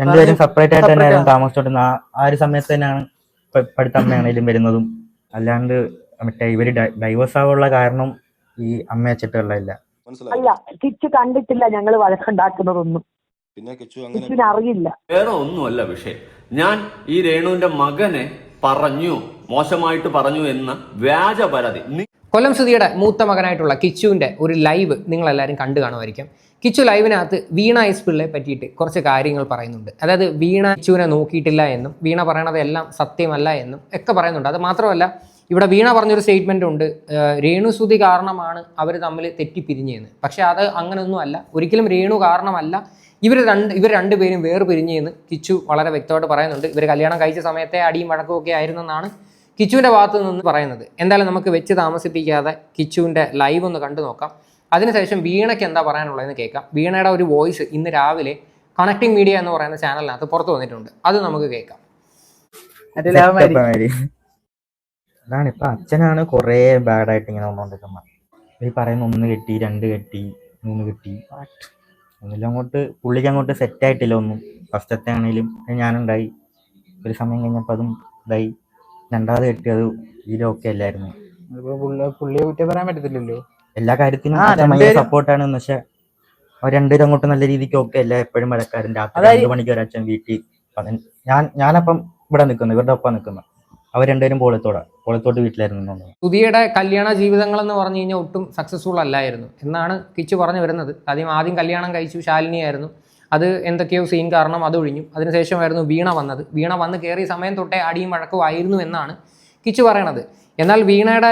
രണ്ടുപേരും സെപ്പറേറ്റ് ആയിട്ട് തന്നെയായിരുന്നു താമസിച്ചോണ്ടിരുന്നത്. ആ- ആ ഒരു സമയത്ത് തന്നെയാണ് അമ്മയാണേലും വരുന്നതും. അല്ലാണ്ട് മറ്റേ ഇവർ ഡൈവേഴ്സ് ആവാനുള്ള കാരണം ഈ അമ്മ മനസ്സിലായി. അല്ല കിച്ചു കണ്ടിട്ടില്ല ഞങ്ങൾ വഴക്കുണ്ടാക്കുന്നതൊന്നും. പിന്നെ കിച്ചു അറിയില്ല. വേറെ ഒന്നുമല്ല വിഷയം. ഞാൻ ഈ രേണുവിന്റെ മകനെ പറഞ്ഞു മോശമായിട്ട് പറഞ്ഞു എന്ന വ്യാജ പരാതി കൊല്ലം സുധിയുടെ മൂത്ത മകനായിട്ടുള്ള കിച്ചുവിന്റെ ഒരു ലൈവ് നിങ്ങളെല്ലാവരും കണ്ടു കാണുമായിരിക്കും. കിച്ചു ലൈവിനകത്ത് വീണ എസ് പറ്റിയിട്ട് കുറച്ച് കാര്യങ്ങൾ പറയുന്നുണ്ട്. അതായത് വീണ കിച്ചുവിനെ നോക്കിയിട്ടില്ല എന്നും വീണ പറയണത് എല്ലാം സത്യമല്ല എന്നും ഒക്കെ പറയുന്നുണ്ട്. അത് മാത്രമല്ല ഇവിടെ വീണ പറഞ്ഞൊരു സ്റ്റേറ്റ്മെന്റ് ഉണ്ട് രേണുസുതി കാരണമാണ് അവർ തമ്മിൽ തെറ്റിപ്പിരിഞ്ഞതെന്ന് പക്ഷേ അത് അങ്ങനെയൊന്നും അല്ല. ഒരിക്കലും രേണു കാരണമല്ല. ഇവർ രണ്ട് ഇവർ രണ്ടുപേരും വേറെ പിരിഞ്ഞെന്ന് കിച്ചു വളരെ വ്യക്തമായിട്ട് പറയുന്നുണ്ട്. ഇവർ കല്യാണം കഴിച്ച സമയത്തെ അടിയും വഴക്കും ഒക്കെ ആയിരുന്നെന്നാണ് കിച്ചുവിന്റെ ഭാഗത്തു നിന്ന് പറയുന്നത്. എന്തായാലും നമുക്ക് വെച്ച് താമസിപ്പിക്കാതെ കിച്ചുവിന്റെ ലൈവ് ഒന്ന് കണ്ടു നോക്കാം. അതിനുശേഷം വീണയ്ക്ക് എന്താ പറയാനുള്ളതെന്ന് കേൾക്കാം. വീണയുടെ ഒരു വോയിസ് ഇന്ന് രാവിലെ കണക്റ്റിംഗ് മീഡിയ എന്ന് പറയുന്ന ചാനലിനകത്ത് പുറത്തു വന്നിട്ടുണ്ട്. അത് നമുക്ക് കേൾക്കാം. അതാണ് ഇപ്പൊ അച്ഛനാണ് കൊറേ ബാഡായിട്ട് ഇങ്ങനെ ഒന്നുകൊണ്ടിരിക്കുന്നത് ഈ പറയുന്ന ഒന്ന് കെട്ടി രണ്ട് കെട്ടി മൂന്ന് കെട്ടി. ഒന്നിലും അങ്ങോട്ട് പുള്ളിക്ക് അങ്ങോട്ട് സെറ്റ് ആയിട്ടില്ല ഒന്നും. ഫസ്റ്റത്തെ ആണെങ്കിലും ഞാനുണ്ടായി. ഒരു സമയം കഴിഞ്ഞപ്പോൾ അതും ഇതായി. രണ്ടാമത് കെട്ടിയത് ഈ ലോക്കെ അല്ലായിരുന്നു പുള്ളിയെ കുറ്റം പറയാൻ പറ്റത്തില്ലല്ലോ. എല്ലാ കാര്യത്തിനും സപ്പോർട്ടാണ് പക്ഷെ രണ്ടുപേരും അങ്ങോട്ട് നല്ല രീതിക്ക് ഒക്കെ അല്ല? എപ്പോഴും മഴക്കാരൻ രാത്രി രണ്ടു മണിക്ക് ഒരച്ഛൻ വീട്ടിൽ ഞാൻ ഞാനപ്പം ഇവിടെ നിൽക്കുന്നു ഇവരുടെ ഒപ്പം നിൽക്കുന്നു. അവർ രണ്ടുപേരും പോളത്തോടെ. പോളത്തോട്ട് വീട്ടിലായിരുന്നു പുതിയയുടെ കല്യാണ ജീവിതങ്ങൾ എന്ന് പറഞ്ഞു കഴിഞ്ഞാൽ ഒട്ടും സക്സസ്ഫുൾ അല്ലായിരുന്നു. എന്നാണ് കിച്ചു പറഞ്ഞു വരുന്നത്. ആദ്യം ആദ്യം കല്യാണം കഴിച്ചു ശാലിനിയായിരുന്നു അത് എന്തൊക്കെയോ സീൻ കാരണം അത് ഒഴിഞ്ഞു. അതിനുശേഷമായിരുന്നു വീണ വന്നത്. വീണ വന്ന് കയറിയ സമയം തൊട്ടേ അടിയും വഴക്കുമായിരുന്നു എന്നാണ് കിച്ചു പറയണത്. എന്നാൽ വീണയുടെ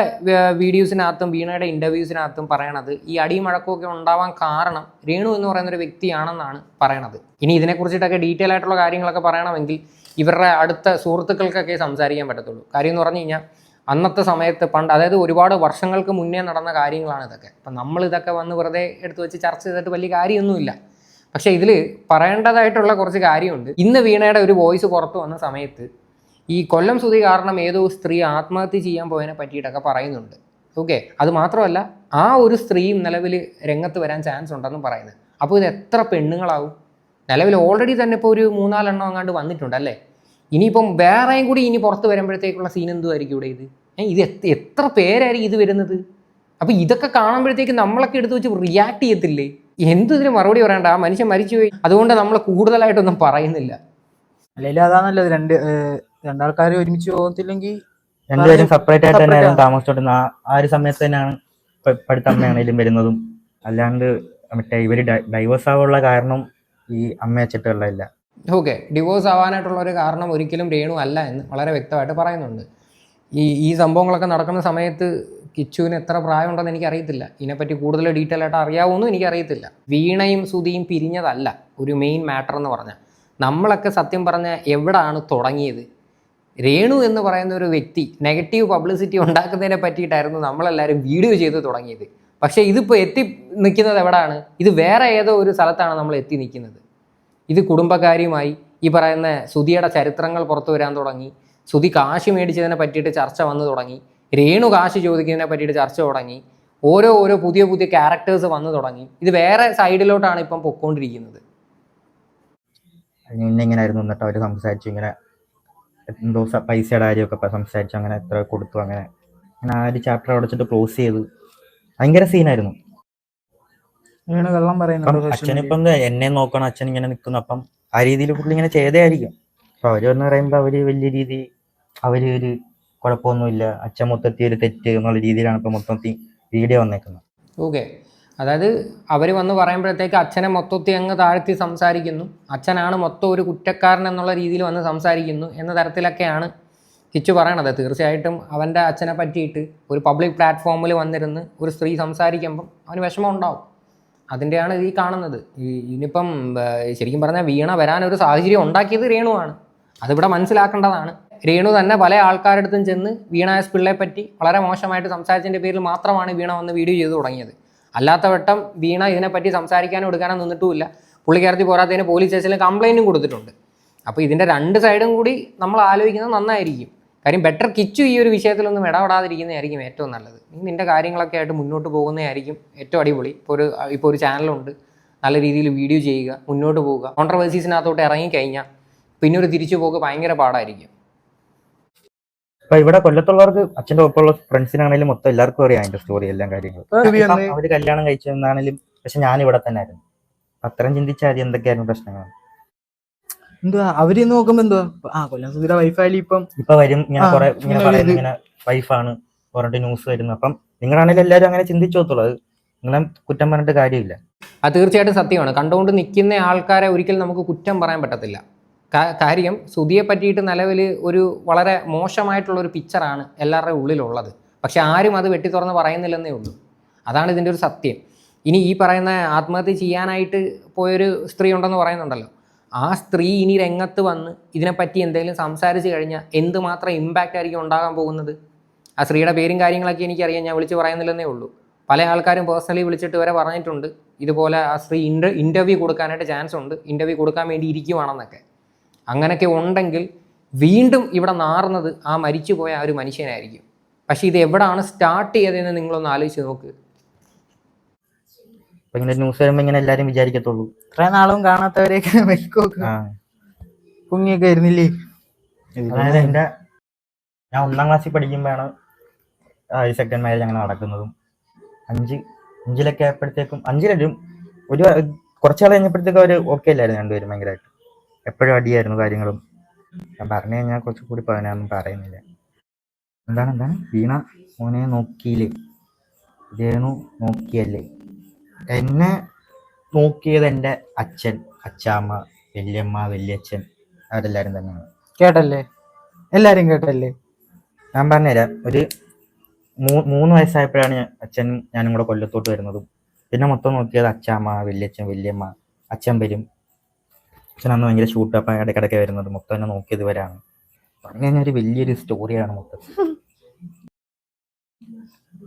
വീഡിയോസിനകത്തും വീണയുടെ ഇന്റർവ്യൂസിനകത്തും പറയണത് ഈ അടിയും വഴക്കും ഉണ്ടാവാൻ കാരണം രേണു എന്ന് പറയുന്ന ഒരു വ്യക്തിയാണെന്നാണ് പറയണത്. ഇനി ഇതിനെക്കുറിച്ചിട്ടൊക്കെ ഡീറ്റെയിൽ ആയിട്ടുള്ള കാര്യങ്ങളൊക്കെ പറയണമെങ്കിൽ ഇവരുടെ അടുത്ത സുഹൃത്തുക്കൾക്കൊക്കെ സംസാരിക്കാൻ പറ്റത്തുള്ളൂ. കാര്യം എന്ന് പറഞ്ഞു കഴിഞ്ഞാൽ അന്നത്തെ സമയത്ത് പണ്ട് അതായത് ഒരുപാട് വർഷങ്ങൾക്ക് മുന്നേ നടന്ന കാര്യങ്ങളാണ് ഇതൊക്കെ. അപ്പം നമ്മൾ ഇതൊക്കെ വന്ന് വെറുതെ എടുത്തു വെച്ച് ചർച്ച ചെയ്തിട്ട് വലിയ കാര്യമൊന്നുമില്ല. പക്ഷേ ഇതിൽ പറയേണ്ടതായിട്ടുള്ള കുറച്ച് കാര്യമുണ്ട്. ഇന്ന് വീണയുടെ ഒരു വോയിസ് പുറത്തു വന്ന സമയത്ത് ഈ കൊല്ലം സുതി കാരണം ഏതോ സ്ത്രീ ആത്മഹത്യ ചെയ്യാൻ പോയതിനെ പറ്റിയിട്ടൊക്കെ പറയുന്നുണ്ട്. ഓക്കെ അത് മാത്രമല്ല ആ ഒരു സ്ത്രീയും നിലവിൽ രംഗത്ത് വരാൻ ചാൻസ് ഉണ്ടെന്നും പറയുന്നത് അപ്പോൾ ഇത് എത്ര പെണ്ണുങ്ങളാവും? നിലവിൽ ഓൾറെഡി തന്നെ ഇപ്പോൾ ഒരു മൂന്നാലെണ്ണം അങ്ങാണ്ട് വന്നിട്ടുണ്ട് അല്ലേ? ഇനിയിപ്പം വേറെയും കൂടി ഇനി പുറത്ത് വരുമ്പോഴത്തേക്കുള്ള സീൻ എന്തുമായിരിക്കും ഇവിടെ ഇത്? ഇത് എത്ര പേരായിരിക്കും ഇത് വരുന്നത്? അപ്പോൾ ഇതൊക്കെ കാണുമ്പോഴത്തേക്ക് നമ്മളൊക്കെ എടുത്ത് വെച്ച് റിയാക്ട് ചെയ്യത്തില്ലേ? എന്തു ഇതിന് മറുപടി പറയണ്ട ആ മനുഷ്യൻ മരിച്ചുപോയി. അതുകൊണ്ട് നമ്മൾ കൂടുതലായിട്ടൊന്നും പറയുന്നില്ല. അല്ലെങ്കിൽ അതാണല്ലോ രണ്ട് രണ്ടാൾക്കാർ ഒരുമിച്ച് പോകത്തില്ലെങ്കിൽ രണ്ടുപേരും സെപ്പറേറ്റ് ആയിട്ട് തന്നെയാണ് തന്നെയായിരുന്നു താമസിച്ചോണ്ടിരുന്നത്. ആ- ഒരു സമയത്ത് തന്നെയാണ് ഇപ്പോഴത്തെ അമ്മയാണേലും വരുന്നതും. അല്ലാണ്ട് മറ്റേ ഇവർ ഡൈവേഴ്സ് ആവാനുള്ള കാരണം ഈ അമ്മ വെച്ചിട്ടുള്ളതല്ല ഓക്കെ ഡിവോഴ്സ് ആവാനായിട്ടുള്ള ഒരു കാരണം ഒരിക്കലും രേണു അല്ല എന്ന് വളരെ വ്യക്തമായിട്ട് പറയുന്നുണ്ട്. ഈ ഈ സംഭവങ്ങളൊക്കെ നടക്കുന്ന സമയത്ത് കിച്ചുവിന് എത്ര പ്രായമുണ്ടെന്ന് എനിക്കറിയത്തില്ല. ഇതിനെപ്പറ്റി കൂടുതൽ ഡീറ്റെയിൽ ആയിട്ട് അറിയാവുമെന്നും എനിക്കറിയത്തില്ല. വീണയും സുതിയും പിരിഞ്ഞതല്ല ഒരു മെയിൻ മാറ്റർ എന്ന് പറഞ്ഞാൽ. നമ്മളൊക്കെ സത്യം പറഞ്ഞാൽ എവിടെയാണ് തുടങ്ങിയത്? രേണു എന്ന് പറയുന്ന ഒരു വ്യക്തി നെഗറ്റീവ് പബ്ലിസിറ്റി ഉണ്ടാക്കുന്നതിനെ പറ്റിയിട്ടായിരുന്നു നമ്മളെല്ലാവരും വീഡിയോ ചെയ്ത് തുടങ്ങിയത്. പക്ഷേ ഇതിപ്പോൾ എത്തി നിൽക്കുന്നത് എവിടെയാണ് ഇത് വേറെ ഏതോ ഒരു സ്ഥലത്താണ് നമ്മൾ എത്തി നിൽക്കുന്നത്. ഇത് കുടുംബക്കാരിയുമായി ഈ പറയുന്ന സുധിയുടെ ചരിത്രങ്ങൾ പുറത്തു വരാൻ തുടങ്ങി. സുധി കാശ് മേടിച്ചതിനെ പറ്റിയിട്ട് ചർച്ച വന്നു തുടങ്ങി. രേണു കാശ് ചോദിക്കുന്നതിനെ പറ്റിയിട്ട് ചർച്ച തുടങ്ങി. ഓരോ ഓരോ പുതിയ പുതിയ ക്യാരക്ടേഴ്സ് വന്നു തുടങ്ങി. ഇത് വേറെ സൈഡിലോട്ടാണ് ഇപ്പം പൊക്കോണ്ടിരിക്കുന്നത്. ഇങ്ങനെ ആയിരുന്നു എന്നിട്ട് അവർ സംസാരിച്ചു ഇങ്ങനെ എന്തോ പൈസയുടെ കാര്യമൊക്കെ സംസാരിച്ചു. അങ്ങനെ എത്ര കൊടുത്തു അങ്ങനെ. അങ്ങനെ ആ ഒരു ചാപ്റ്റർ അടച്ചിട്ട് ക്ലോസ് ചെയ്തു. ഭയങ്കര സീനായിരുന്നു അച്ഛനിപ്പം എന്നെ നോക്കണം അച്ഛൻ ഇങ്ങനെ നിൽക്കുന്നു അപ്പം ആ രീതിയിൽ പുള്ളി ഇങ്ങനെ ചെയ്തേ ആയിരിക്കും അപ്പൊ അവർ എന്ന് പറയുമ്പോ അവർ വലിയ രീതി അവർ ഒരു കുഴപ്പമൊന്നുമില്ല. അച്ഛൻ മൊത്തത്തിൽ ഒരു തെറ്റ് എന്നുള്ള രീതിയിലാണ് ഇപ്പൊ മൊത്തത്തിൽ വീഡിയോ വന്നേക്കുന്നത്. ഓക്കെ അതായത് അവർ വന്ന് പറയുമ്പോഴത്തേക്ക് അച്ഛനെ മൊത്തത്തിൽ അങ്ങ് താഴ്ത്തി സംസാരിക്കുന്നു. അച്ഛനാണ് മൊത്തം ഒരു കുറ്റക്കാരൻ എന്നുള്ള രീതിയിൽ വന്ന് സംസാരിക്കുന്നു എന്ന തരത്തിലൊക്കെയാണ് കിച്ചു പറയണത്. തീർച്ചയായിട്ടും അവന്റെ അച്ഛനെ പറ്റിയിട്ട് ഒരു പബ്ലിക് പ്ലാറ്റ്ഫോമിൽ വന്നിരുന്ന് ഒരു സ്ത്രീ സംസാരിക്കുമ്പം അവന് വിഷമം ഉണ്ടാവും. അതിന്റെയാണ് ഈ കാണുന്നത്. ഇനിയിപ്പം ശരിക്കും പറഞ്ഞാൽ വീണ വരാൻ ഒരു സാഹചര്യം ഉണ്ടാക്കിയത് രേണുവാണ്. അതിവിടെ മനസ്സിലാക്കേണ്ടതാണ്. രേണു തന്നെ പല ആൾക്കാരുടെ അടുത്തും ചെന്ന് വീണ എസ് പിള്ളയെ പറ്റി വളരെ മോശമായിട്ട് സംസാരിച്ചതിന്റെ പേരിൽ മാത്രമാണ് വീണ വന്ന് വീഡിയോ ചെയ്ത് തുടങ്ങിയത്. അല്ലാത്ത വട്ടം വീണ ഇതിനെപ്പറ്റി സംസാരിക്കാനോ എടുക്കാനോ നിന്നിട്ടുമില്ല. പുള്ളിക്കാരത്തി പോരാത്തതിന് പോലീസ് സ്റ്റേഷനിൽ കംപ്ലൈന്റും കൊടുത്തിട്ടുണ്ട്. അപ്പോൾ ഇതിന്റെ രണ്ട് സൈഡും കൂടി നമ്മൾ ആലോചിക്കുന്നത് നന്നായിരിക്കും. കാര്യം ബെറ്റർ കിച്ചു ഈ ഒരു വിഷയത്തിലൊന്നും ഇടപെടാതിരിക്കുന്നതായിരിക്കും ഏറ്റവും നല്ലത്. നീ നിന്റെ കാര്യങ്ങളൊക്കെ ആയിട്ട് മുന്നോട്ട് പോകുന്നതായിരിക്കും ഏറ്റവും അടിപൊളി. ഇപ്പോൾ ഒരു ഇപ്പോൾ ഒരു ചാനലുണ്ട് നല്ല രീതിയിൽ വീഡിയോ ചെയ്യുക മുന്നോട്ട് പോവുക. കോൺട്രവേഴ്സീസിനകത്തോട്ട് ഇറങ്ങിക്കഴിഞ്ഞാൽ പിന്നെ ഒരു തിരിച്ചു പോക്ക് ഭയങ്കര പാടായിരിക്കും. ഇപ്പൊ ഇവിടെ കൊല്ലത്തുള്ളവർക്ക് അച്ഛന്റെ ഒപ്പമുള്ള ഫ്രണ്ട്സിനാണെങ്കിലും മൊത്തം എല്ലാവർക്കും അറിയാം അതിന്റെ സ്റ്റോറി എല്ലാം കാര്യങ്ങളും. അവർ കല്യാണം കഴിച്ചെന്നാണെങ്കിലും പക്ഷെ ഞാൻ ഇവിടെ തന്നെ ആയിരുന്നു. അത്രയും ചിന്തിച്ചാൽ മതി എന്തൊക്കെയായിരുന്നു പ്രശ്നങ്ങൾ എന്തുവാ? അവർ നോക്കുമ്പോ എന്തുവാ? ആ കൊല്ലം സുധീര വൈഫായാലും ഇപ്പം ഇപ്പൊ വരും ഇങ്ങനെ കുറെ ഇങ്ങനെ പറയുന്നത്. ഇങ്ങനെ വൈഫാണ് പറഞ്ഞിട്ട് ന്യൂസ് വരുന്നു. അപ്പം നിങ്ങളാണെങ്കിലും എല്ലാവരും അങ്ങനെ ചിന്തിച്ചോത്തുള്ളത് അത് നിങ്ങളെ കുറ്റം പറഞ്ഞിട്ട് കാര്യമില്ല. അത് തീർച്ചയായിട്ടും സത്യമാണ്. കണ്ടുകൊണ്ട് നിൽക്കുന്ന ആൾക്കാരെ ഒരിക്കലും നമുക്ക് കുറ്റം പറയാൻ പറ്റത്തില്ല. കാര്യം സുധിയെ പറ്റിയിട്ട് നിലവിൽ ഒരു വളരെ മോശമായിട്ടുള്ള ഒരു പിക്ചറാണ് എല്ലാവരുടെയും ഉള്ളിലുള്ളത്. പക്ഷെ ആരും അത് വെട്ടി തുറന്ന് പറയുന്നില്ലെന്നേ ഉള്ളൂ. അതാണ് ഇതിന്റെ ഒരു സത്യം. ഇനി ഈ പറയുന്ന ആത്മഹത്യ ചെയ്യാനായിട്ട് പോയൊരു സ്ത്രീ ഉണ്ടെന്ന് പറയുന്നുണ്ടല്ലോ. ആ സ്ത്രീ ഇനി രംഗത്ത് വന്ന് ഇതിനെപ്പറ്റി എന്തെങ്കിലും സംസാരിച്ച് കഴിഞ്ഞാൽ എന്തുമാത്രം ഇമ്പാക്റ്റ് ആയിരിക്കും ഉണ്ടാകാൻ പോകുന്നത്? ആ സ്ത്രീയുടെ പേരും കാര്യങ്ങളൊക്കെ എനിക്കറിയാം ഞാൻ വിളിച്ച് പറയുന്നില്ലെന്നേ ഉള്ളൂ. പല ആൾക്കാരും പേഴ്സണലി വിളിച്ചിട്ട് വരെ പറഞ്ഞിട്ടുണ്ട്. ഇതുപോലെ ആ സ്ത്രീ ഇന്റ ഇന്റർവ്യൂ കൊടുക്കാനായിട്ട് ചാൻസ് ഉണ്ട്. ഇന്റർവ്യൂ കൊടുക്കാൻ വേണ്ടി ഇരിക്കുവാണെന്നൊക്കെ. അങ്ങനെയൊക്കെ ഉണ്ടെങ്കിൽ വീണ്ടും ഇവിടെ നാറുന്നത് ആ മരിച്ചുപോയ ആ ഒരു മനുഷ്യനായിരിക്കും. പക്ഷേ ഇത് എവിടാണ് സ്റ്റാർട്ട് ചെയ്തതെന്ന് നിങ്ങളൊന്ന് ആലോചിച്ച് നോക്ക്. ഇങ്ങനെ ന്യൂസ് വരുമ്പോ ഇങ്ങനെ എല്ലാരും വിചാരിക്കത്തുള്ളൂ. ഇത്ര നാളും കാണാത്തവരെയൊക്കെ വൈക്കൊക്കെ ആ. കുങ്ങിയൊക്കെ ആയിരുന്നില്ലേ അതായത് എന്റെ ഞാൻ ഒന്നാം ക്ലാസ്സിൽ പഠിക്കുമ്പോഴാണ് ഈ സെക്കൻഡ് മാരേജ് അങ്ങനെ നടക്കുന്നതും. അഞ്ച് അഞ്ചിലൊക്കെ ആയപ്പോഴത്തേക്കും അഞ്ചിലും ഒരു കുറച്ചാൾ കഴിഞ്ഞപ്പോഴത്തേക്കും അവർ ഓക്കെ അല്ലായിരുന്നു രണ്ടുപേരും ഭയങ്കരമായിട്ട് എപ്പോഴും അടിയായിരുന്നു കാര്യങ്ങളും. ഞാൻ പറഞ്ഞു കഴിഞ്ഞാൽ കുറച്ചുകൂടി പറയാനൊന്നും പറയുന്നില്ല. എന്താണ് എന്താണ്? വീണ മോനെ നോക്കിയില്ലേ? ഇതേനു നോക്കിയല്ലേ? എന്നെ നോക്കിയത് എന്റെ അച്ഛൻ അച്ചാമ്മ വല്യമ്മ വല്യച്ഛൻ. അവരെല്ലാവരും തന്നെയാണ്. കേട്ടല്ലേ? എല്ലാവരും കേട്ടല്ലേ? ഞാൻ പറഞ്ഞുതരാം. ഒരു മൂന്ന് വയസ്സായപ്പോഴാണ് അച്ഛൻ അച്ഛനും ഞാനും കൂടെ കൊല്ലത്തോട്ട് വരുന്നതും. പിന്നെ മൊത്തം നോക്കിയത് അച്ചാമ്മ വല്യച്ഛൻ വല്യമ്മ. അച്ഛൻ വരും. അച്ഛൻ അന്ന് ഭയങ്കര ഷൂട്ട് അപ്പം ഇടയ്ക്കിടയ്ക്ക് വരുന്നത്. മൊത്തം എന്നെ നോക്കിയത് വരാണ് പറഞ്ഞു കഴിഞ്ഞാൽ ഒരു വലിയൊരു സ്റ്റോറിയാണ് മൊത്തം.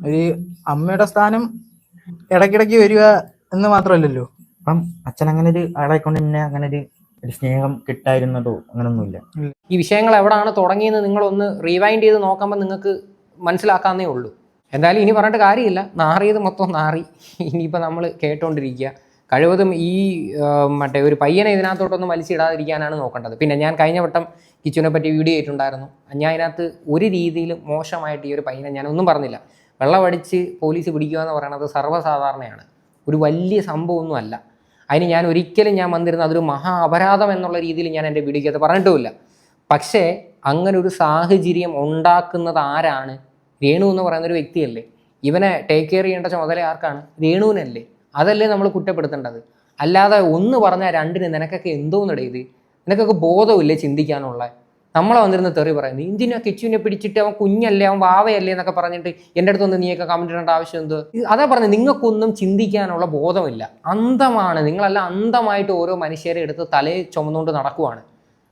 ഒരു അമ്മയുടെ സ്ഥാനം ഇടയ്ക്കിടയ്ക്ക് വരിക എന്ന് മാത്രമല്ലല്ലോ? അപ്പം അച്ഛൻ അങ്ങനെ ഒരു ആളായിക്കൊണ്ട് തന്നെ അങ്ങനെ ഒരു ഒരു സ്നേഹം കിട്ടായിരുന്നതോ അങ്ങനൊന്നുമില്ല. ഈ വിഷയങ്ങൾ എവിടെയാണ് തുടങ്ങിയെന്ന് നിങ്ങളൊന്ന് റീവൈൻഡ് ചെയ്ത് നോക്കുമ്പോൾ നിങ്ങൾക്ക് മനസ്സിലാക്കാന്നേ ഉള്ളൂ. എന്തായാലും ഇനി പറഞ്ഞിട്ട് കാര്യമില്ല. നാറിയത് മൊത്തം നാറി. ഇനിയിപ്പോൾ നമ്മൾ കേട്ടോണ്ടിരിക്കുക. കഴിവതും ഈ മറ്റേ ഒരു പയ്യനെ ഇതിനകത്തോട്ടൊന്നും വലിച്ചിടാതിരിക്കാനാണ് നോക്കേണ്ടത്. പിന്നെ ഞാൻ കഴിഞ്ഞ വട്ടം കിച്ചുവിനെ പറ്റി വീഡിയോ ചെയ്തിട്ടുണ്ടായിരുന്നു ഞാൻ അതിനകത്ത് ഒരു രീതിയിലും മോശമായിട്ട് ഈ ഒരു പയ്യനെ ഞാൻ ഒന്നും പറഞ്ഞില്ല. വെള്ളമടിച്ച് പോലീസ് പിടിക്കുക എന്ന് പറയുന്നത് സർവസാധാരണയാണ്. ഒരു വലിയ സംഭവമൊന്നും അല്ല. അതിന് ഞാൻ ഒരിക്കലും ഞാൻ വന്നിരുന്ന അതൊരു മഹാ അപരാധം എന്നുള്ള രീതിയിൽ ഞാൻ എന്റെ വീഡിയോക്കകത്ത് പറഞ്ഞിട്ടുമില്ല. പക്ഷേ അങ്ങനെ ഒരു സാഹചര്യം ഉണ്ടാക്കുന്നത് ആരാണ്? രേണു എന്ന് പറയുന്ന ഒരു വ്യക്തിയല്ലേ? ഇവനെ ടേക്ക് കെയർ ചെയ്യേണ്ട ചുമതല ആർക്കാണ്? രേണുവിനല്ലേ. അതല്ലേ നമ്മൾ കുറ്റപ്പെടുത്തേണ്ടത്? അല്ലാതെ ഒന്ന് പറഞ്ഞാൽ രണ്ടിന് നിനക്കൊക്കെ എന്തോന്നിട ഇത്? നിനക്കൊക്കെ ബോധമില്ലേ ചിന്തിക്കാനുള്ള? നമ്മളെ വന്നിരുന്ന തെറി പറയുന്നത് എന്തിനാ കിച്ചുവിനെ പിടിച്ചിട്ട് അവൻ കുഞ്ഞല്ലേ അവൻ വാവയല്ലേ എന്നൊക്കെ പറഞ്ഞിട്ട് എന്റെ അടുത്ത് ഒന്ന് നീയൊക്കെ കമന്റ് ഇടേണ്ട ആവശ്യം എന്തോ? അതാ പറഞ്ഞത് നിങ്ങൾക്കൊന്നും ചിന്തിക്കാനുള്ള ബോധമില്ല. അന്ധമാണ് നിങ്ങളെല്ലാം അന്ധമായിട്ട് ഓരോ മനുഷ്യരെ എടുത്ത് തലയിൽ ചുമന്നുകൊണ്ട് നടക്കുവാണ്.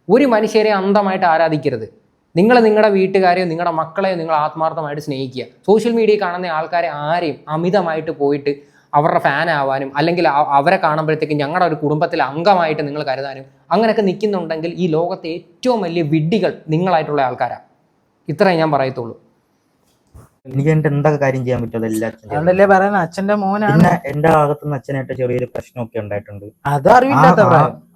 ഒരു മനുഷ്യരെ അന്ധമായിട്ട് ആരാധിക്കരുത്. നിങ്ങൾ നിങ്ങളുടെ വീട്ടുകാരെയോ നിങ്ങളുടെ മക്കളെയോ നിങ്ങൾ ആത്മാർത്ഥമായിട്ട് സ്നേഹിക്കുക. സോഷ്യൽ മീഡിയയിൽ കാണുന്ന ആൾക്കാരെ ആരെയും അമിതമായിട്ട് പോയിട്ട് അവരുടെ ഫാൻ ആവാനും അല്ലെങ്കിൽ അവരെ കാണുമ്പോഴത്തേക്ക് ഞങ്ങളുടെ ഒരു കുടുംബത്തിലെ അംഗമായിട്ട് നിങ്ങൾ കരുതാനും അങ്ങനെയൊക്കെ നിൽക്കുന്നുണ്ടെങ്കിൽ ഈ ലോകത്തെ ഏറ്റവും വലിയ വിഡ്ഢികൾ നിങ്ങളായിട്ടുള്ള ആൾക്കാരാണ് ഇത്രയും ഞാൻ പറയത്തുള്ളൂ. എനിക്ക് എന്റെ എന്തൊക്കെ കാര്യം ചെയ്യാൻ പറ്റും അതെല്ലാം അച്ഛൻ ചെയ്യും. അച്ഛന്റെ മോനാണ്. എന്റെ ഭാഗത്തുനിന്ന് അച്ഛനായിട്ട് ചെറിയൊരു പ്രശ്നമൊക്കെ ഉണ്ടായിട്ടുണ്ട്. അത് അറിവില്ലാത്ത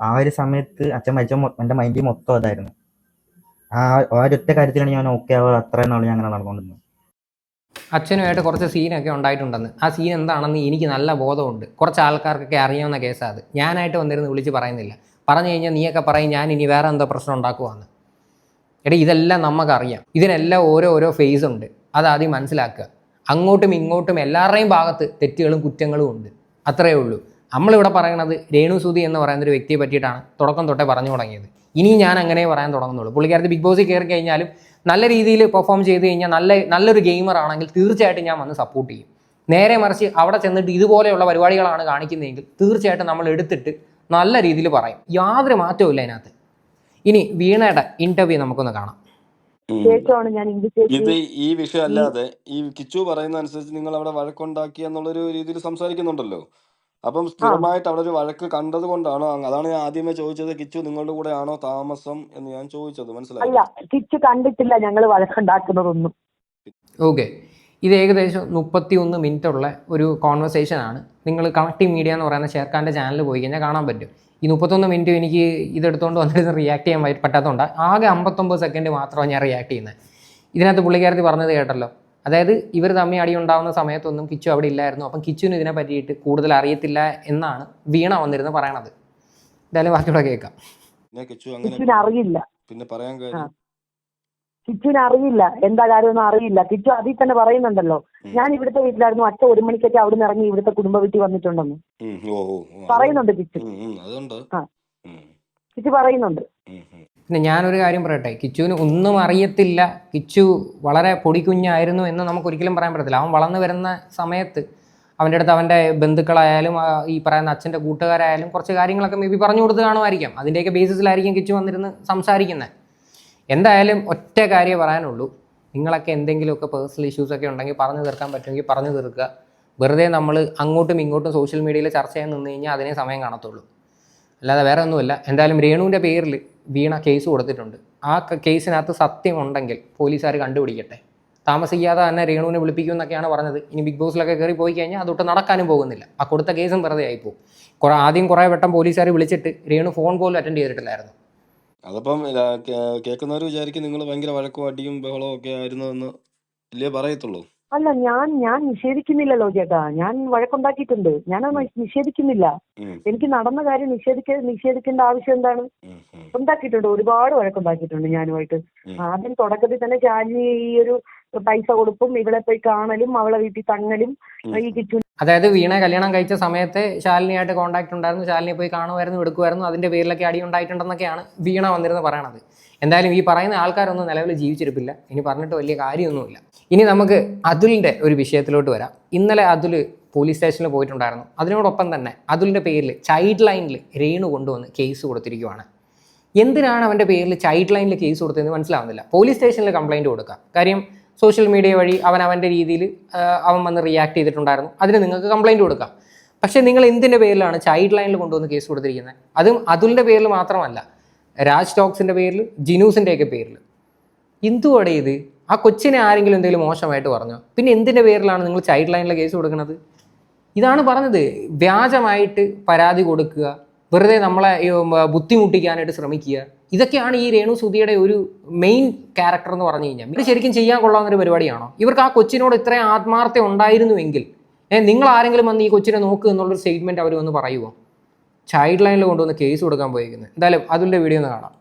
ആ- ഒരു സമയത്ത് അച്ഛൻ മരിച്ച എന്റെ മൈൻഡിൽ മൊത്തം അതായിരുന്നു. ആ ഒരൊറ്റ കാര്യത്തിലാണ് ഞാൻ ഓക്കെ ആവുക അത്രയും നാൾ ഞാൻ അങ്ങനെ നടന്നുകൊണ്ടിരുന്നത്. അച്ഛനുമായിട്ട് കുറച്ച് സീനൊക്കെ ഉണ്ടായിട്ടുണ്ടെന്ന്. ആ സീൻ എന്താണെന്ന് എനിക്ക് നല്ല ബോധമുണ്ട്. കുറച്ച് ആൾക്കാർക്കൊക്കെ അറിയാവുന്ന കേസാണ് അത്. ഞാനായിട്ട് വന്നിരുന്ന് വിളിച്ച് പറയുന്നില്ല. പറഞ്ഞു കഴിഞ്ഞാൽ നീയൊക്കെ പറയും ഞാൻ ഇനി വേറെ എന്തോ പ്രശ്നം ഉണ്ടാക്കുവാന്ന്. എടാ ഇതെല്ലാം നമുക്കറിയാം ഇതിനെല്ലാം ഓരോ ഓരോ ഫേസ് ഉണ്ട് അതാദ്യം മനസ്സിലാക്കുക. അങ്ങോട്ടും ഇങ്ങോട്ടും എല്ലാവരുടെയും ഭാഗത്ത് തെറ്റുകളും കുറ്റങ്ങളും ഉണ്ട്. അത്രയേ ഉള്ളൂ. നമ്മളിവിടെ പറയണത് രേണുസൂതി എന്ന് പറയുന്ന ഒരു വ്യക്തിയെ പറ്റിയിട്ടാണ് തുടക്കം തൊട്ടേ പറഞ്ഞു തുടങ്ങിയത്. ഇനി ഞാൻ അങ്ങനെ പറയാൻ തുടങ്ങുന്നുള്ളൂ. പുള്ളിക്കാരത്ത് ബിഗ് ബോസിൽ കയറി കഴിഞ്ഞാലും നല്ല രീതിയിൽ പെർഫോം ചെയ്ത് കഴിഞ്ഞാൽ നല്ല നല്ലൊരു ഗെയിമർ ആണെങ്കിൽ തീർച്ചയായിട്ടും ഞാൻ വന്ന് സപ്പോർട്ട് ചെയ്യും. നേരെ മറിച്ച് അവിടെ ചെന്നിട്ട് ഇതുപോലെയുള്ള പരിപാടികളാണ് കാണിക്കുന്നതെങ്കിൽ തീർച്ചയായിട്ടും നമ്മൾ എടുത്തിട്ട് നല്ല രീതിയിൽ പറയും. യാതൊരു മാറ്റവും ഇല്ല അതിനകത്ത് ഇനി വീണയുടെ ഇന്റർവ്യൂ നമുക്കൊന്ന് കാണാം. ഇത് ഈ വിഷയം അല്ലാതെ ഈ കിച്ചു പറയുന്ന അനുസരിച്ച് നിങ്ങൾ അവിടെ വഴക്കുണ്ടാക്കി എന്നുള്ളൊരു രീതിയിൽ സംസാരിക്കുന്നുണ്ടല്ലോ. അപ്പം സ്ഥിരമായിട്ട് അവിടെ ഒരു വഴക്ക് കണ്ടത് കൊണ്ടാണോ? അതാണ് ഞാൻ ആദ്യമേ ചോദിച്ചത്. കിച്ചു നിങ്ങളുടെ കൂടെ ആണോ താമസം എന്ന് ഞാൻ ചോദിച്ചത്. മനസ്സിലായോ? അല്ല കിച്ച് കണ്ടിട്ടില്ല ഞങ്ങൾ വഴക്കുണ്ടാക്കുന്നതൊന്നും. ഓക്കെ. ഇത് ഏകദേശം മുപ്പത്തി ഒന്ന് മിനിറ്റ് ഉള്ള ഒരു കോൺവെർസേഷൻ ആണ്. നിങ്ങൾ കണക്റ്റിംഗ് മീഡിയ എന്ന് പറയുന്ന ഷെയർഖാന്റെ ചാനൽ പോയി കഴിഞ്ഞാൽ കാണാൻ പറ്റും. ഈ മുപ്പത്തൊന്ന് മിനിറ്റ് എനിക്ക് ഇതെടുത്തുകൊണ്ട് വന്നിട്ട് റിയാക്ട് ചെയ്യാൻ പറ്റ- പറ്റാത്തതുകൊണ്ട് ആകെ അമ്പത്തൊമ്പത് സെക്കൻഡ് മാത്രമാണ് ഞാൻ റിയാക്ട് ചെയ്യുന്നത് ഇതിനകത്ത് പുള്ളിക്കാരത്തി പറഞ്ഞത് കേട്ടല്ലോ. അതായത് ഇവർ തമ്മിൽ അടി ഉണ്ടാവുന്ന സമയത്തൊന്നും കിച്ചു അവിടെ ഇല്ലായിരുന്നു. അപ്പം കിച്ചുവിന് ഇതിനെ പറ്റിയിട്ട് കൂടുതൽ അറിയത്തില്ല എന്നാണ് വീണ വന്നിരുന്ന് പറയണത്. എന്തായാലും ബാക്കിയുള്ള കേൾക്കാം. പിന്നെ കിച്ചു അങ്ങനെ കിച്ചുവിന് അറിയില്ല. പിന്നെ പറയാൻ കാര്യം കിച്ചുവിന് അറിയില്ല. എന്താ കാര്യമൊന്നും അറിയില്ല. കിച്ചു അതിൽ തന്നെ പറയുന്നുണ്ടല്ലോ. ഞാൻ ഇവിടുത്തെ വീട്ടിലായിരുന്നു. അച്ഛ ഒരു മണിക്കൊക്കെ അവിടെ നിന്ന് ഇറങ്ങി ഇവിടുത്തെ കുടുംബ വീട്ടിൽ വന്നിട്ടുണ്ടെന്ന്. പറയുന്നുണ്ട് കിച്ചു. കിച്ചു പറയുന്നുണ്ട്. പിന്നെ ഞാനൊരു കാര്യം പറയട്ടെ കിച്ചുവിന് ഒന്നും അറിയത്തില്ല. കിച്ചു വളരെ പൊടിക്കുഞ്ഞായിരുന്നു എന്ന് നമുക്ക് ഒരിക്കലും പറയാൻ പറ്റത്തില്ല. അവൻ വളർന്നു വരുന്ന സമയത്ത് അവന്റെ അടുത്ത് അവന്റെ ബന്ധുക്കളായാലും ഈ പറയുന്ന അച്ഛന്റെ കൂട്ടുകാരായാലും കുറച്ച് കാര്യങ്ങളൊക്കെ മേ ബി പറഞ്ഞു കൊടുത്ത് കാണുമായിരിക്കാം. അതിന്റെയൊക്കെ ബേസിസിലായിരിക്കും കിച്ചു വന്നിരുന്ന് സംസാരിക്കുന്നത് എന്തായാലും ഒറ്റ കാര്യമേ പറയാനുള്ളൂ. നിങ്ങളൊക്കെ എന്തെങ്കിലുമൊക്കെ പേഴ്സണൽ ഇഷ്യൂസൊക്കെ ഉണ്ടെങ്കിൽ പറഞ്ഞു തീർക്കാൻ പറ്റുമെങ്കിൽ പറഞ്ഞു തീർക്കുക. വെറുതെ നമ്മൾ അങ്ങോട്ടും ഇങ്ങോട്ടും സോഷ്യൽ മീഡിയയിൽ ചർച്ച ചെയ്യാൻ നിന്ന് കഴിഞ്ഞാൽ അതിനെ സമയം കാണത്തുള്ളൂ. അല്ലാതെ വേറെ ഒന്നുമില്ല. എന്തായാലും രേണുവിന്റെ പേരിൽ വീണ കേസ് കൊടുത്തിട്ടുണ്ട്. ആ കേസിനകത്ത് സത്യം ഉണ്ടെങ്കിൽ പോലീസുകാർ കണ്ടുപിടിക്കട്ടെ. താമസിക്കാതെ തന്നെ രേണുവിനെ വിളിപ്പിക്കും എന്നൊക്കെയാണ് പറഞ്ഞത്. ഇനി ബിഗ് ബോസിലൊക്കെ കയറി പോയി കഴിഞ്ഞാൽ അതൊട്ട് നടക്കാനും പോകുന്നില്ല. ആ കൊടുത്ത കേസും വെറുതെ ആയിപ്പോവും കുറേ ആദ്യം കുറേ വട്ടം പോലീസുകാർ വിളിച്ചിട്ട് രേണു ഫോൺ പോലും അറ്റൻഡ് ചെയ്തിട്ടില്ലായിരുന്നു. അതിപ്പം കേൾക്കുന്നവർ വിചാരിക്കും നിങ്ങൾ ഭയങ്കര വഴക്കും അടിയും ബഹളവും ഒക്കെ ആയിരുന്നു എന്ന് ഇല്ലേ പറയത്തുള്ളൂ. അല്ല ഞാൻ ഞാൻ നിഷേധിക്കുന്നില്ലല്ലോ ചേട്ടാ. ഞാൻ വഴക്കുണ്ടാക്കിയിട്ടുണ്ട്. ഞാനത് നിഷേധിക്കുന്നില്ല. എനിക്ക് നടന്ന കാര്യം നിഷേധിക്ക നിഷേധിക്കേണ്ട ആവശ്യം എന്താണ്? ഉണ്ടാക്കിയിട്ടുണ്ട്. ഒരുപാട് വഴക്കുണ്ടാക്കിയിട്ടുണ്ട് ഞാനുമായിട്ട്. ആദ്യം തുടക്കത്തിൽ തന്നെ ശാലിനി ഈ ഒരു പൈസ കൊടുപ്പും ഇവിടെ പോയി കാണലും അവളെ വീട്ടിൽ തങ്ങലും. ഈ കിച്ചു അതായത് വീണ കല്യാണം കഴിച്ച സമയത്ത് ശാലിനിയായിട്ട് കോൺടാക്ട് ഉണ്ടായിരുന്നു. ശാലിനി പോയി കാണുമായിരുന്നു എടുക്കുമായിരുന്നു. അതിന്റെ പേരിലൊക്കെ അടി ഉണ്ടായിട്ടുണ്ടെന്നൊക്കെയാണ് വീണ വന്നിരുന്ന് പറയണത്. എന്തായാലും ഈ പറയുന്ന ആൾക്കാരൊന്നും നിലവിൽ ജീവിച്ചിരിപ്പില്ല. ഇനി പറഞ്ഞിട്ട് വലിയ കാര്യമൊന്നുമില്ല. ഇനി നമുക്ക് അതുലിന്റെ ഒരു വിഷയത്തിലോട്ട് വരാം. ഇന്നലെ അതുൽ പോലീസ് സ്റ്റേഷനിൽ പോയിട്ടുണ്ടായിരുന്നു. അതിനോടൊപ്പം തന്നെ അതുലിന്റെ പേരിൽ ചൈൽഡ് ലൈനിൽ രേണു കൊണ്ടുവന്ന് കേസ് കൊടുത്തിരിക്കുവാണ്. എന്തിനാണ് അവന്റെ പേരിൽ ചൈൽഡ് ലൈനിൽ കേസ് കൊടുത്തതെന്ന് മനസ്സിലാവുന്നില്ല. പോലീസ് സ്റ്റേഷനിൽ കംപ്ലൈന്റ് കൊടുക്കുക കാര്യം സോഷ്യൽ മീഡിയ വഴി അവൻ അവന്റെ രീതിയിൽ അവൻ വന്ന് റിയാക്ട് ചെയ്തിട്ടുണ്ടായിരുന്നു. അതിന് നിങ്ങൾക്ക് കംപ്ലൈന്റ് കൊടുക്കാം. പക്ഷേ നിങ്ങൾ എന്തിന്റെ പേരിലാണ് ചൈൽഡ് ലൈനിൽ കൊണ്ടുവന്ന് കേസ് കൊടുത്തിരിക്കുന്നത്? അതും അതുലിന്റെ പേരിൽ മാത്രമല്ല. രാജ് ടോക്സിന്റെ പേരിൽ ജിനൂസിന്റെയൊക്കെ പേരിൽ. എന്തുവാടെ ഇത്? ആ കൊച്ചിനെ ആരെങ്കിലും എന്തെങ്കിലും മോശമായിട്ട് പറഞ്ഞോ? പിന്നെ എന്തിന്റെ പേരിലാണ് നിങ്ങൾ ചൈൽഡ് ലൈനിലെ കേസ് കൊടുക്കുന്നത്? ഇതാണ് പറഞ്ഞത്. വ്യാജമായിട്ട് പരാതി കൊടുക്കുക വെറുതെ നമ്മളെ ബുദ്ധിമുട്ടിക്കാനായിട്ട് ശ്രമിക്കുക. ഇതൊക്കെയാണ് ഈ രേണു സുധിയുടെ ഒരു മെയിൻ ക്യാരക്ടർ എന്ന് പറഞ്ഞു കഴിഞ്ഞാൽ. ഇത് ശരിക്കും ചെയ്യാൻ കൊള്ളാവുന്ന ഒരു പരിപാടിയാണോ? ഇവർക്ക് ആ കൊച്ചിനോട് ഇത്രയും ആത്മാർത്ഥത ഉണ്ടായിരുന്നുവെങ്കിൽ നിങ്ങൾ ആരെങ്കിലും വന്ന് ഈ കൊച്ചിനെ നോക്കുക എന്നുള്ളൊരു സ്റ്റേറ്റ്മെന്റ് അവർ വന്ന് പറയുമോ ചൈൽഡ് ലൈനിൽ കൊണ്ടുവന്ന് കേസ് കൊടുക്കാൻ പോയിരിക്കുന്നത് എന്തായാലും അതിന്റെ വീഡിയോ ഒന്ന് കാണാം.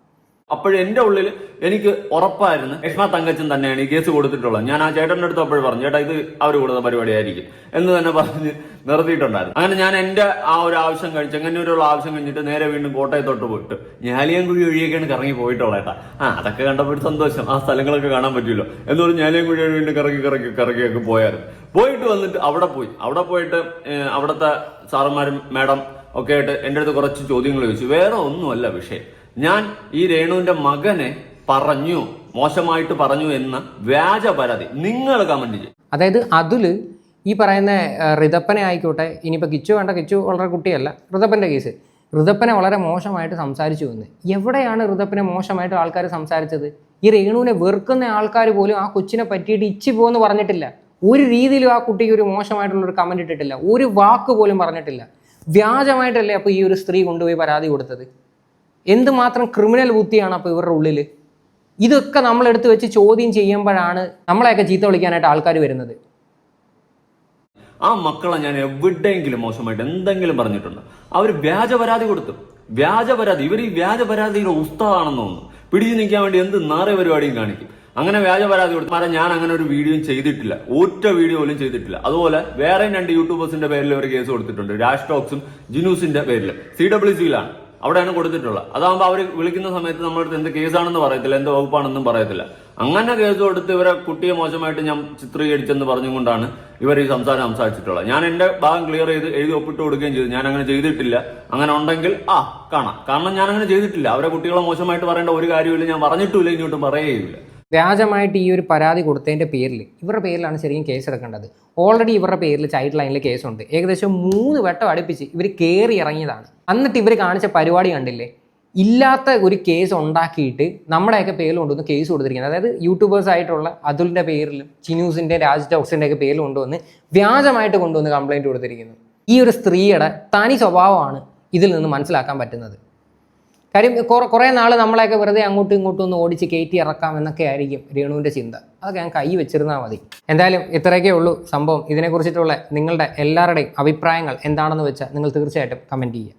അപ്പോഴും എന്റെ ഉള്ളിൽ എനിക്ക് ഉറപ്പായിരുന്നു രക്ഷ്മ തങ്കച്ചൻ തന്നെയാണ് ഈ കേസ് കൊടുത്തിട്ടുള്ളത്. ഞാൻ ആ ചേട്ടന്റെ അടുത്ത് അപ്പോഴും പറഞ്ഞു ചേട്ടാ ഇത് അവർ കൊടുത്ത പരിപാടിയായിരിക്കും. എന്ന് തന്നെ പറഞ്ഞ് നിർത്തിയിട്ടുണ്ടായിരുന്നു. അങ്ങനെ ഞാൻ എന്റെ ആ ഒരു ആവശ്യം കഴിച്ച് എങ്ങനെയൊരു ആവശ്യം കഴിഞ്ഞിട്ട് നേരെ വീണ്ടും കോട്ടയത്തോട്ട് പോയിട്ട് ഞാലിയാൻകുഴി വഴിയൊക്കെയാണ് കറങ്ങി പോയിട്ടുള്ളത്. ഏട്ടാ ആ അതൊക്കെ കണ്ടപ്പോൾ സന്തോഷം. ആ സ്ഥലങ്ങളൊക്കെ കാണാൻ പറ്റുമല്ലോ എന്നൊരു ഞാലിയാൻകുഴി വഴി വീണ്ടും കറങ്ങി കറങ്ങി കറങ്ങിയൊക്കെ പോയായിരുന്നു. പോയിട്ട് വന്നിട്ട് അവിടെ പോയി. അവിടെ പോയിട്ട് അവിടുത്തെ സാറന്മാരും മാഡം ഒക്കെ ആയിട്ട് എന്റെ അടുത്ത് കുറച്ച് ചോദ്യങ്ങൾ ചോദിച്ചു. വേറെ ഒന്നുമല്ല വിഷയം. ഞാൻ ഈ രേണുവിന്റെ മകനെ പറഞ്ഞു മോശമായിട്ട് പറഞ്ഞു എന്ന വ്യാജ പരാതി. നിങ്ങൾ കമന്റ് ചെയ്യും. അതായത് അതിൽ ഈ പറയുന്ന ഋതപ്പനെ ആയിക്കോട്ടെ ഇനിയിപ്പോൾ കിച്ചു വേണ്ട കിച്ചു വളരെ കുട്ടിയല്ല ഋതപ്പന്റെ കേസ് ഋതപ്പനെ വളരെ മോശമായിട്ട് സംസാരിച്ചു എന്ന്. എവിടെയാണ് ഋതപ്പനെ മോശമായിട്ട് ആൾക്കാർ സംസാരിച്ചത്? ഈ രേണുവിനെ വെറുക്കുന്ന ആൾക്കാർ പോലും ആ കൊച്ചിനെ പറ്റിയിട്ട് ഇച്ചി പോകുമെന്ന് പറഞ്ഞിട്ടില്ല. ഒരു രീതിയിലും ആ കുട്ടിക്ക് ഒരു മോശമായിട്ടുള്ള ഒരു കമന്റ് ഇട്ടിട്ടില്ല. ഒരു വാക്ക് പോലും പറഞ്ഞിട്ടില്ല. വ്യാജമായിട്ടല്ലേ അപ്പോൾ ഈ ഒരു സ്ത്രീ കൊണ്ടുപോയി പരാതി കൊടുത്തത്? എന്തുമാത്രം ക്രിമിനൽ ബുദ്ധിയാണ് അപ്പോൾ ഇവരുടെ ഉള്ളിൽ ഇതൊക്കെ നമ്മളെടുത്ത് വെച്ച് ചോദ്യം ചെയ്യുമ്പോഴാണ് നമ്മളെയൊക്കെ ചീത്ത വിളിക്കാനായിട്ട് ആൾക്കാർ വരുന്നത്. ആ മക്കളെ ഞാൻ എവിടെയെങ്കിലും മോശമായിട്ട് എന്തെങ്കിലും പറഞ്ഞിട്ടുണ്ട്. അവർ വ്യാജ പരാതി കൊടുത്തു. വ്യാജ പരാതി ഇവർ ഈ വ്യാജ പരാതിയുടെ ഉസ്താദാണെന്ന് തോന്നുന്നു. പിടിച്ചു നിൽക്കാൻ വേണ്ടി എന്ത് നാറേ പരിപാടിയും കാണിക്കും. അങ്ങനെ വ്യാജ പരാതി കൊടുത്തു മാറാൻ ഞാൻ അങ്ങനെ ഒരു വീഡിയോയും ചെയ്തിട്ടില്ല. ഒറ്റ വീഡിയോ പോലും ചെയ്തിട്ടില്ല. അതുപോലെ വേറെ രണ്ട് യൂട്യൂബേഴ്സിന്റെ പേരിൽ ഒരു കേസ് കൊടുത്തിട്ടുണ്ട്. രാജ് ടോക്സും ജിനൂസിന്റെ പേരിൽ. സി ഡബ്ല്യു സിയിലാണ് അവിടെയാണ് കൊടുത്തിട്ടുള്ളത്. അതാകുമ്പോൾ അവർ വിളിക്കുന്ന സമയത്ത് നമ്മളടുത്ത് എന്ത് കേസാണെന്ന് പറയത്തില്ല എന്ത് വകുപ്പാണെന്നും പറയത്തില്ല. അങ്ങനെ കേസ് കൊടുത്ത് ഇവരെ കുട്ടിയെ മോശമായിട്ട് ഞാൻ ചിത്രീകരിച്ചെന്ന് പറഞ്ഞുകൊണ്ടാണ് ഇവർ ഈ സംസാരം സംസാരിച്ചിട്ടുള്ളത്. ഞാൻ എന്റെ ഭാഗം ക്ലിയർ ചെയ്ത് എഴുതി ഒപ്പിട്ട് കൊടുക്കുകയും ചെയ്തു. ഞാൻ അങ്ങനെ ചെയ്തിട്ടില്ല. അങ്ങനെ ഉണ്ടെങ്കിൽ ആ കാണാം. കാരണം ഞാൻ അങ്ങനെ ചെയ്തിട്ടില്ല. അവരെ കുട്ടികളെ മോശമായിട്ട് പറയേണ്ട ഒരു കാര്യമില്ല ഞാൻ പറഞ്ഞിട്ടില്ല ഇങ്ങോട്ടും പറയുകയില്ല വ്യാജമായിട്ട് ഈ ഒരു പരാതി കൊടുത്തതിന്റെ പേരിൽ ഇവരുടെ പേരിലാണ് ശരിക്കും കേസ് എടുക്കേണ്ടത്. ഓൾറെഡി ഇവരുടെ പേരിൽ ചൈൽഡ് ലൈനിൽ കേസുണ്ട് ഏകദേശം മൂന്ന് വട്ടം അടുപ്പിച്ച് ഇവർ കയറി ഇറങ്ങിയതാണ്. എന്നിട്ട് ഇവർ കാണിച്ച പരിപാടി കണ്ടില്ലേ? ഇല്ലാത്ത ഒരു കേസ് ഉണ്ടാക്കിയിട്ട് നമ്മുടെയൊക്കെ പേരിൽ കൊണ്ടുവന്ന് കേസ് കൊടുത്തിരിക്കുന്നത്. അതായത് യൂട്യൂബേഴ്സ് ആയിട്ടുള്ള അതുലിന്റെ പേരിലും ചിനൂസിന്റെ രാജ് ഡോക്സിന്റെ ഒക്കെ പേരിൽ കൊണ്ടുവന്ന് വ്യാജമായിട്ട് കൊണ്ടുവന്ന് കംപ്ലൈന്റ് കൊടുത്തിരിക്കുന്നു. ഈ ഒരു സ്ത്രീയുടെ തനി സ്വഭാവമാണ് ഇതിൽ നിന്ന് മനസ്സിലാക്കാൻ പറ്റുന്നത്. കാര്യം കുറെ നാൾ നമ്മളെയൊക്കെ വെറുതെ അങ്ങോട്ടും ഇങ്ങോട്ടും ഒന്ന് ഓടിച്ച് കയറ്റി ഇറക്കാം എന്നൊക്കെ ആയിരിക്കും രേണുവിന്റെ ചിന്ത. അതൊക്കെ ഞാൻ കൈ വെച്ചിരുന്നാൽ മതി. എന്തായാലും ഇത്രയൊക്കെ ഉള്ളൂ സംഭവം. ഇതിനെക്കുറിച്ചിട്ടുള്ള നിങ്ങളുടെ എല്ലാവരുടെയും അഭിപ്രായങ്ങൾ എന്താണെന്ന് വെച്ചാൽ നിങ്ങൾ തീർച്ചയായിട്ടും കമന്റ് ചെയ്യുക.